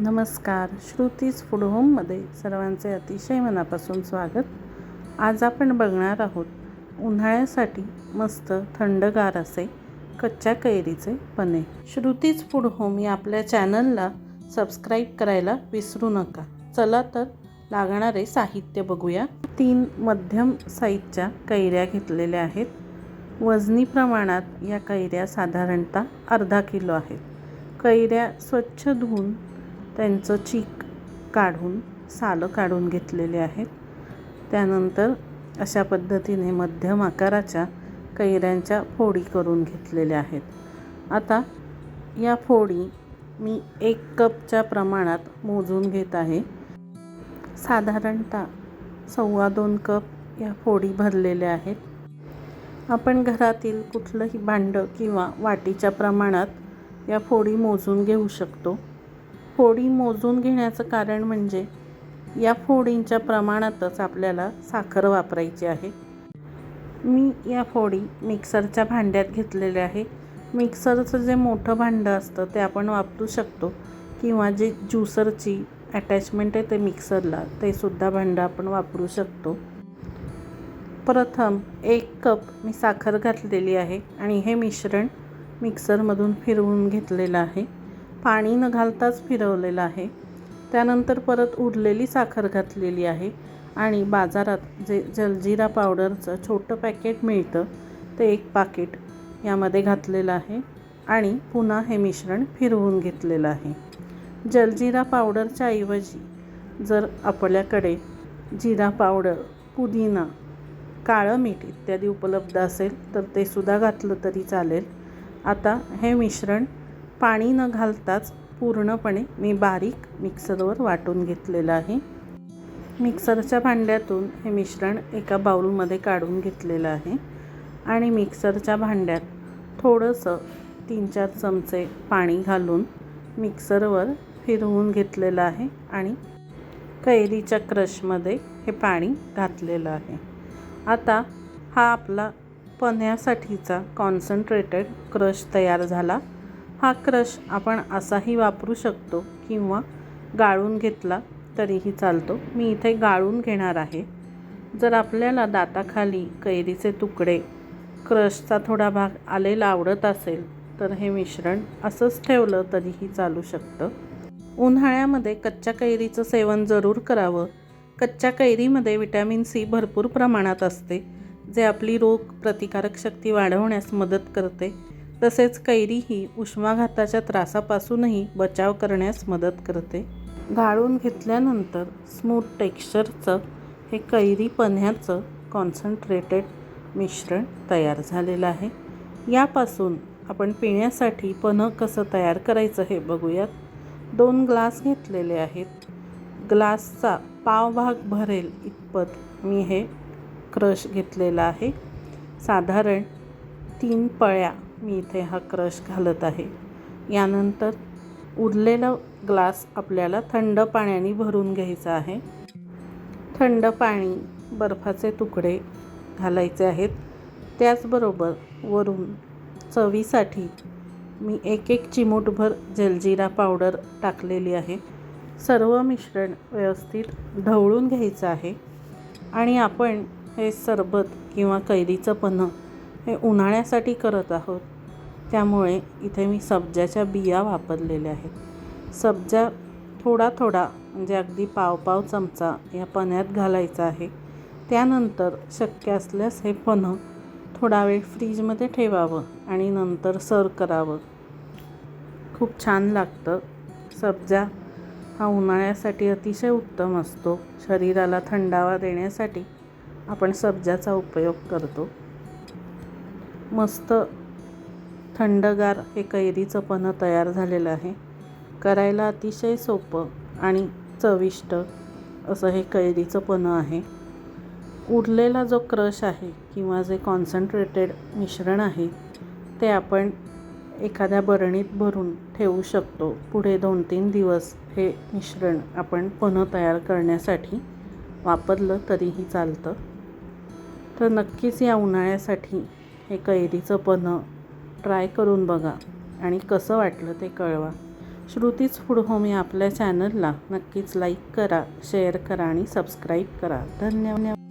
नमस्कार श्रुतीज फूड होममध्ये सर्वांचे अतिशय मनापासून स्वागत. आज आपण बघणार आहोत उन्हाळ्यासाठी मस्त थंडगार असे कच्च्या कैरीचे पने. श्रुतीज फूड होम या आपल्या चॅनलला सबस्क्राईब करायला विसरू नका. चला तर लागणारे साहित्य बघूया. तीन मध्यम साईजच्या कैऱ्या घेतलेल्या आहेत. वजनी प्रमाणात या कैऱ्या साधारणतः अर्धा किलो आहेत. कैऱ्या स्वच्छ धुवून त्यांचं चीक काढून सालं काढून घेतलेले आहेत. त्यानंतर अशा पद्धतीने मध्यम आकाराच्या कैऱ्यांच्या फोडी करून घेतलेल्या आहेत. आता या फोडी मी एक कपच्या प्रमाणात मोजून घेत आहे. साधारणतः सव्वा दोन कप या फोडी भरलेल्या आहेत. आपण घरातील कुठलंही भांडं किंवा वाटीच्या प्रमाणात या फोडी मोजून घेऊ शकतो. फोडी मोजून घेण्याचं कारण म्हणजे या फोडींच्या प्रमाणातच आपल्याला साखर वापरायची आहे. मी या फोडी मिक्सरच्या भांड्यात घेतलेल्या आहे. मिक्सरचं जे मोठं भांडं असतं ते आपण वापरू शकतो किंवा जे ज्युसरची अटॅचमेंट आहे ते मिक्सरला ते सुद्धा भांडं आपण वापरू शकतो. प्रथम एक कप मी साखर घातलेली आहे आणि हे मिश्रण मिक्सरमधून फिरवून घेतलेलं आहे. पाणी न घालताच फिरवलेलं आहे. त्यानंतर परत उरलेली साखर घातलेली आहे आणि बाजारात जे जलजिरा पावडरचं छोटं पॅकेट मिळतं ते एक पाकिट यामध्ये घातलेलं आहे आणि पुन्हा हे मिश्रण फिरवून घेतलेलं आहे. जलजिरा पावडरच्या ऐवजी जर आपल्याकडे जिरा पावडर पुदिना काळं मीठ इत्यादी उपलब्ध असेल तर ते सुद्धा घातलं तरी चालेल. आता हे मिश्रण पाणी न घालताच पूर्णपणे मी बारीक मिक्सरवर वाटून घेतलेलं आहे. मिक्सरच्या भांड्यातून हे मिश्रण एका बाऊलमध्ये काढून घेतलेलं आहे आणि मिक्सरच्या भांड्यात थोडंसं तीन चार चमचे पाणी घालून मिक्सरवर फिरवून घेतलेलं आहे आणि कैरीच्या क्रशमध्ये हे पाणी घातलेलं आहे. आता हा आपला पन्ह्यासाठीचा कॉन्सन्ट्रेटेड क्रश तयार झाला. हा क्रश आपण असाही वापरू शकतो किंवा गाळून घेतला तरीही चालतो. मी इथे गाळून घेणार आहे. जर आपल्याला दाताखाली कैरीचे तुकडे क्रशचा थोडा भाग आलेला आवडत असेल तर हे मिश्रण असंच ठेवलं तरीही चालू शकतं. उन्हाळ्यामध्ये कच्च्या कैरीचं सेवन जरूर करावं. कच्च्या कैरीमध्ये विटॅमिन सी भरपूर प्रमाणात असते जे आपली रोग प्रतिकारक शक्ती वाढवण्यास मदत करते. तसेच कैरी ही उष्माघाताच्या त्रासापासूनही बचाव करण्यास मदत करते. गाळून घेतल्यानंतर स्मूथ टेक्स्चरचं हे कैरी पन्ह्याचं कॉन्सन्ट्रेटेड मिश्रण तयार झालेलं आहे. यापासून आपण पिण्यासाठी पन्हं कसं तयार करायचं हे बघूयात. दोन ग्लास घेतलेले आहेत. ग्लासचा पाव भाग भरेल इतपत मी हे क्रश घेतलेला आहे. साधारण तीन पळ्या मी इथे हा क्रश घालत आहे. यानंतर उरलेला ग्लास आपल्याला थंड पाण्याने भरून घ्यायचा आहे. थंड पाणी बर्फाचे तुकडे घालायचे आहेत. त्याचबरोबर वरून चवीसाठी मी एक एक चिमूटभर जलजिरा पावडर टाकलेली आहे. सर्व मिश्रण व्यवस्थित ढवळून घ्यायचं आहे. आणि आपण हे सरबत किंवा कैरीचं पन्ह हे उन्हाळ्यासाठी करत आहोत. त्यामुळे इथे मी सब्जाच्या बिया वापरलेल्या आहेत. सब्जा थोडा थोडा म्हणजे अगदी पाव पाव चमचा या पण्यात घालायचा आहे. त्यानंतर शक्य असल्यास हे पन्हं थोडा वेळ फ्रीजमध्ये ठेवावं आणि नंतर सर्व करावं. खूप छान लागतं. सब्जा हा उन्हाळ्यासाठी अतिशय उत्तम असतो. शरीराला थंडावा देण्यासाठी आपण सब्जाचा उपयोग करतो. मस्त थंडगार हे कैरीचं पन्हं तयार झालेलं आहे. करायला अतिशय सोपं आणि चविष्ट असं हे कैरीचं पन्हं आहे. उरलेला जो क्रश आहे किंवा जे कॉन्सन्ट्रेटेड मिश्रण आहे ते आपण एखाद्या बरणीत भरून ठेवू शकतो. पुढे दोन तीन दिवस हे मिश्रण आपण पन्हं तयार करण्यासाठी वापरलं तरीही चालतं. तर नक्कीच या उन्हाळ्यासाठी हे कैरीचं पन्ह ट्राय करून बघा आणि कसं वाटलं ते कळवा. श्रुतीच फूड होम या आपल्या चॅनलला नक्कीच लाईक करा शेअर करा आणि सबस्क्राईब करा. धन्यवाद.